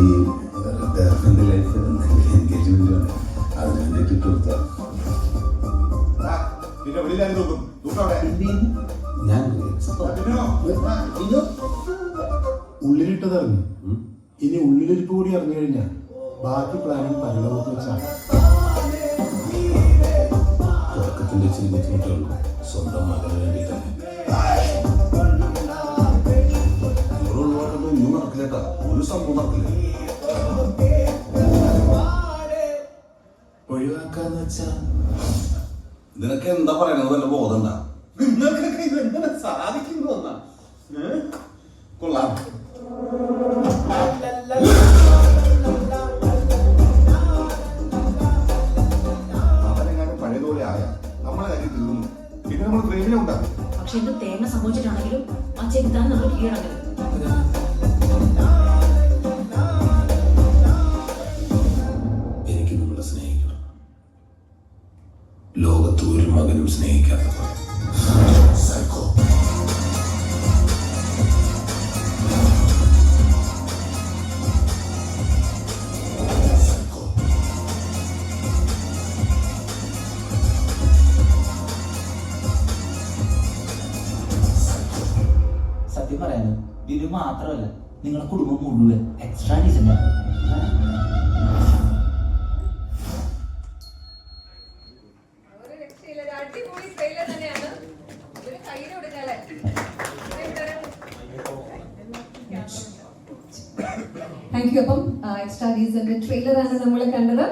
Girlfriend life നല്ല എൻഗേജ്മെന്റാണ് അതിന് വേണ്ടിയിട്ട് ഇട്ട് കൊടുത്ത ആ, പിന്നെ നോക്കും നോക്കവിടെ ഞാൻ ഉള്ളിലിട്ടത് അറിഞ്ഞു ഇനി ഉള്ളിലിരിപ്പ് കൂടി അറിഞ്ഞു കഴിഞ്ഞാൽ ബാക്കി പ്ലാനിങ് പരലോകത്ത് വെച്ചാണ്. തുടക്കത്തിന്റെ ഇച്ചിരി ബുദ്ധിമുട്ടുള്ളൂ സ്വന്തം മകന് വേണ്ടിയിട്ടല്ലേ? നടക്കില്ലേട്ടാ ഒരു സംഭവം ഒഴിവാക്കാന്ന് വെച്ചാ നിനക്ക് എന്താ പറയണത് വല്ല ബോധം നിങ്ങൾക്കൊക്കെ സാധിക്കുന്നു എന്നാ? കൊള്ളാം അവനെങ്ങാനും പഴയതുപോലെ ആയ നമ്മളെ കാര്യം തീർന്നു പിന്നെ നമ്മൾ പ്രേമിലുണ്ടാകും പക്ഷെ എന്ത് തേങ്ങ സംഭവിച്ചിട്ടാണെങ്കിലും ആ ചെകുത്താൻ നമ്മൾ കീഴടങ്ങരുത് സ്നേഹിക്കണം. ലോകത്ത് ഒരു മകനും സ്നേഹിക്കാത്തവർ സൈക്കോ. സത്യം പറയാന് ബിനു മാത്രമല്ല നിങ്ങളുടെ കുടുംബം മുഴുവൻ എക്സ്ട്രാ ഡീസന്റ് ആണ്. അടിപൊളി ട്രെയിലർ ഒരു താങ്ക് യു അപ്പം എക്സ്ട്രാ ഡീസന്റെ ട്രെയിലറാണ് നമ്മൾ കണ്ടത്.